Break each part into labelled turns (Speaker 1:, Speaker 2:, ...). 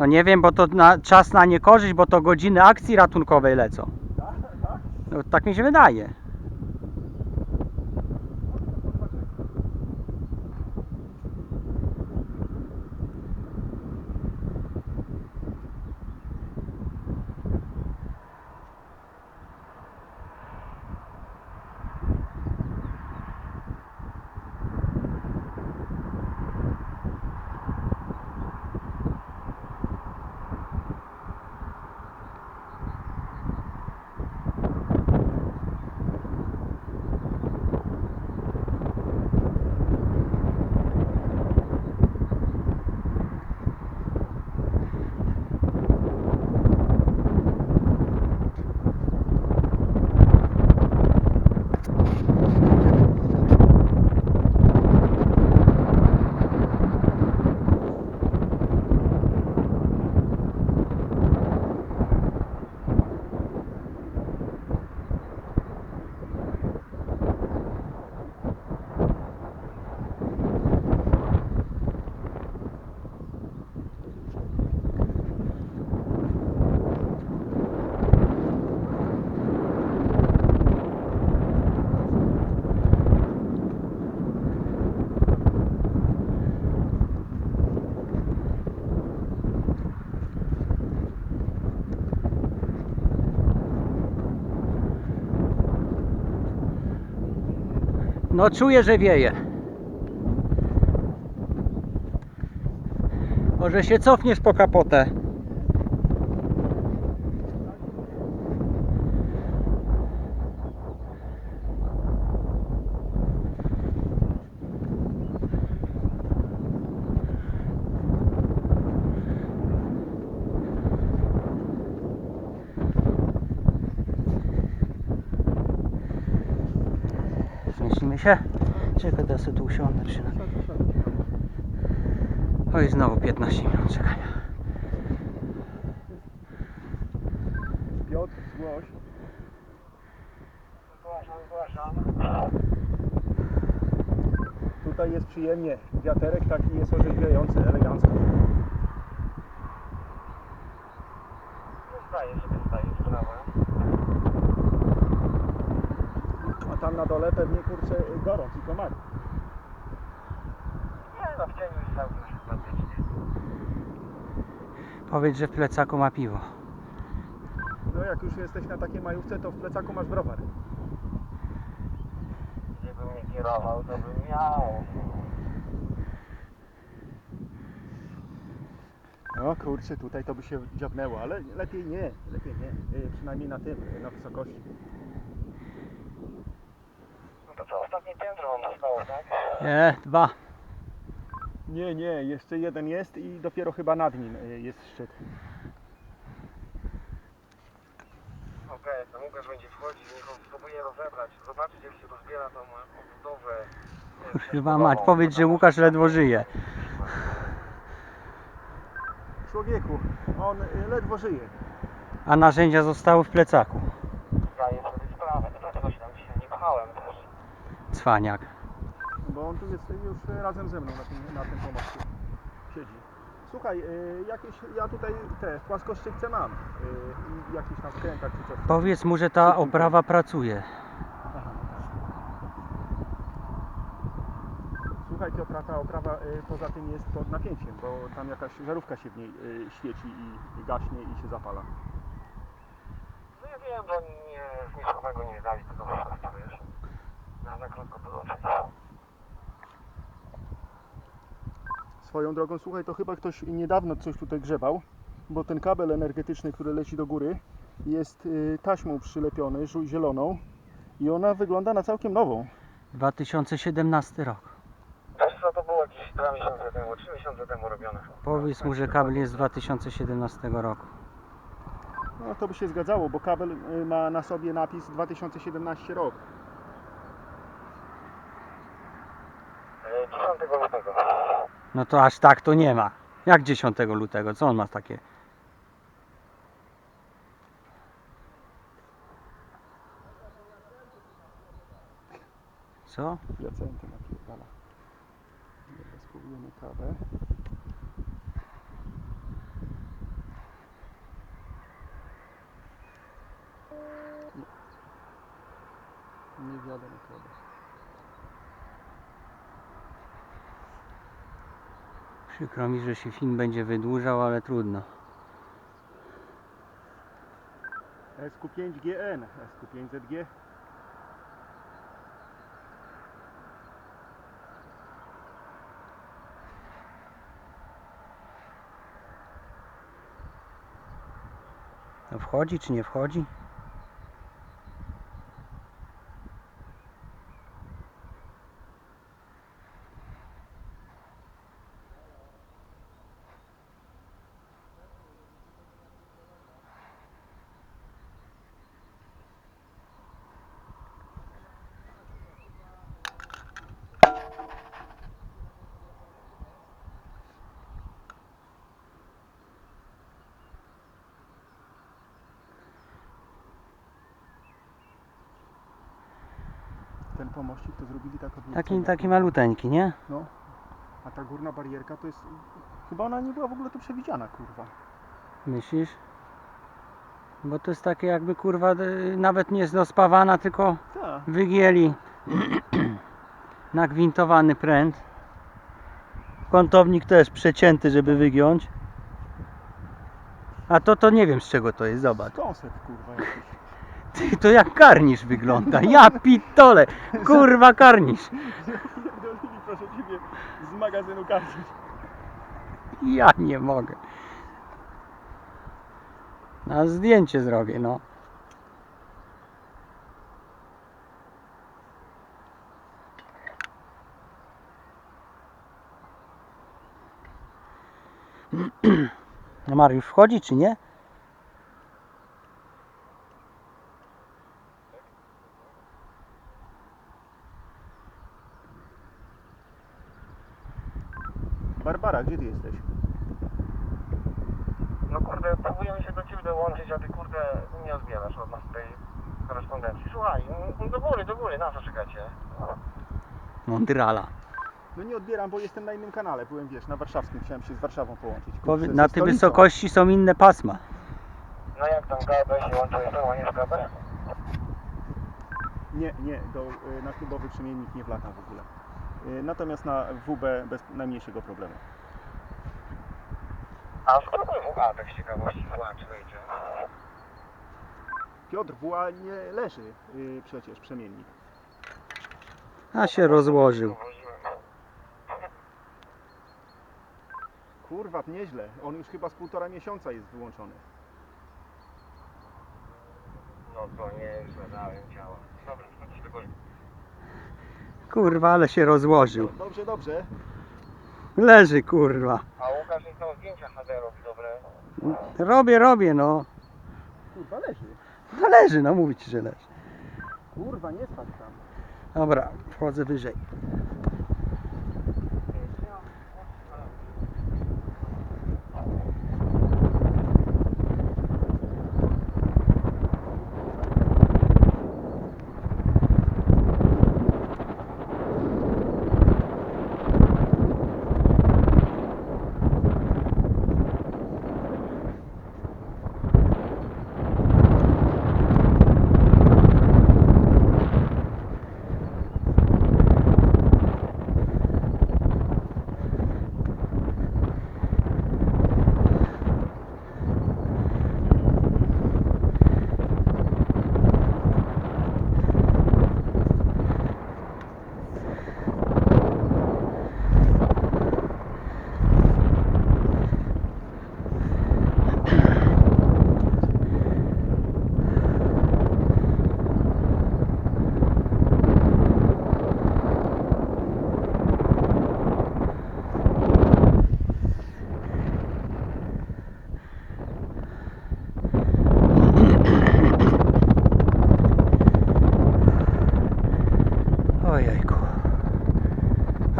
Speaker 1: No nie wiem, bo to na, czas na niekorzyść, bo to godziny akcji ratunkowej lecą.
Speaker 2: Tak, tak.
Speaker 1: No, tak mi się wydaje. No czuję, że wieje. Może się cofniesz po kapotę. Się? Czekaj, teraz sobie tu usiądę przynajmniej. Oj, znowu 15 minut czekania.
Speaker 2: Piotr, zgłoś.
Speaker 3: Zgłaszam, zgłaszam.
Speaker 2: Tutaj jest przyjemnie. Wiaterek taki jest orzeźwiający, elegancko.
Speaker 3: Zdaję sobie, zdaję sprawę.
Speaker 2: A tam na dole pewnie kurczę gorąc i komary.
Speaker 3: Nie no, w cieniu jest całkiem sympatycznie.
Speaker 1: Powiedz, że w plecaku ma piwo.
Speaker 2: No jak już jesteś na takiej majówce, to w plecaku masz browar.
Speaker 3: Gdybym nie kierował, to bym miał.
Speaker 2: No kurczę, tutaj to by się dziabnęło, ale lepiej nie, lepiej nie. Y, Przynajmniej na tym, na wysokości.
Speaker 3: No to co, ostatnie piętro nam zostało, tak?
Speaker 1: Nie, dwa.
Speaker 2: Nie, nie, jeszcze jeden jest i dopiero chyba nad nim y, jest szczyt.
Speaker 3: Okej, okay, to Łukasz będzie wchodzić, niech on spróbuje rozebrać, zobaczyć jak się rozbiera tą e, obudowę. e,
Speaker 1: Chyba mać, powiedz, że Łukasz ledwo żyje.
Speaker 2: Człowieku, on y, ledwo żyje.
Speaker 1: A narzędzia zostały w plecaku.
Speaker 3: Zdaję sobie sprawę, dlatego się tam dzisiaj nie pchałem też.
Speaker 1: Cwaniak.
Speaker 2: Bo on tu jest już razem ze mną na tym, na tym. Siedzi. Słuchaj, y, jakieś, ja tutaj te płaskoszczypce mam. Y, i jakieś tam skrętach czy coś.
Speaker 1: Powiedz mu, że ta oprawa pracuje.
Speaker 2: Słuchaj Piotra, ta oprawa y, poza tym jest pod napięciem, bo tam jakaś żarówka się w niej y, świeci i, i gaśnie i się zapala.
Speaker 3: No ja wiem, że nie, z niczego nie dali tego wiesz. Na za krótko podłączyć.
Speaker 2: Swoją drogą, słuchaj, to chyba ktoś niedawno coś tutaj grzebał, bo ten kabel energetyczny, który leci do góry, jest y, taśmą przylepiony, zieloną i ona wygląda na całkiem nową.
Speaker 1: 2017 rok.
Speaker 3: Wiesz co, to było jakieś 2 miesiące temu, 3 miesiące temu robione.
Speaker 1: Powiedz mu, że kabel jest z 2017 roku.
Speaker 2: No to by się zgadzało, bo kabel y, ma na sobie napis 2017 rok.
Speaker 1: No to aż tak to nie ma. Jak 10 lutego? Co on ma takie? Co?
Speaker 2: Kawę. Nie wiadomo.
Speaker 1: Przykro mi, że się film będzie wydłużał, ale trudno.
Speaker 2: SQ5GN, SQ5ZG.
Speaker 1: To wchodzi czy nie wchodzi?
Speaker 2: Ten to zrobili tak
Speaker 1: Taki, taki maluteńki, nie?
Speaker 2: No. A ta górna barierka to jest... Chyba ona nie była w ogóle tu przewidziana, kurwa.
Speaker 1: Myślisz? Bo to jest takie jakby kurwa y, nawet nie zdospawana, tylko
Speaker 2: Tak.
Speaker 1: wygięli nagwintowany pręt. Kątownik też przecięty, żeby wygiąć. A to to nie wiem z czego to jest, zobacz.
Speaker 2: Kurwa, jakiś.
Speaker 1: Ty, to jak karnisz wygląda. Ja pitole. Kurwa karnisz.
Speaker 2: Pierdolili, proszę Ciebie, z magazynu kartów.
Speaker 1: Ja nie mogę. Na zdjęcie zrobię, no. No Mariusz wchodzi czy nie?
Speaker 2: Barbara, gdzie Ty jesteś?
Speaker 3: No kurde, próbujemy się do a ty kurde nie odbierasz od nas tej korespondencji. Słuchaj, mm, do góry, do góry, na co czekacie?
Speaker 1: Mądrala.
Speaker 2: No nie odbieram, bo jestem na innym kanale. Byłem, wiesz, na warszawskim. Chciałem się z Warszawą połączyć. Kurczę,
Speaker 1: Powie-
Speaker 2: ze
Speaker 1: Na tej
Speaker 2: stolicą.
Speaker 1: wysokości są inne pasma.
Speaker 3: No jak tam GB się łączy z tobą, nie z GB?
Speaker 2: Nie, nie, do, y, na klubowy przemiennik nie wlatam w ogóle. Y, Natomiast na WB bez najmniejszego problemu.
Speaker 3: A spróbuj WA, tak z ciekawości, WA czy wejdzie.
Speaker 2: Piotr, WA nie leży y, przecież przemiennik.
Speaker 1: A się rozłożył.
Speaker 2: Kurwa, nieźle. On już chyba z półtora miesiąca jest wyłączony.
Speaker 3: No to nie zadałem ciała. Dobra, chodź do góry.
Speaker 1: Kurwa, ale się rozłożył.
Speaker 2: Dobrze, dobrze.
Speaker 1: Leży, kurwa.
Speaker 3: A Tam zdjęcia HD robi, dobre.
Speaker 1: Robię, robię, no.
Speaker 2: Kurwa, leży.
Speaker 1: No leży, no mówić, że leży.
Speaker 2: Kurwa, nie spadł tam.
Speaker 1: Dobra, wchodzę wyżej.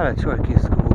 Speaker 1: Ojejku. Ale człowiek jest kurwa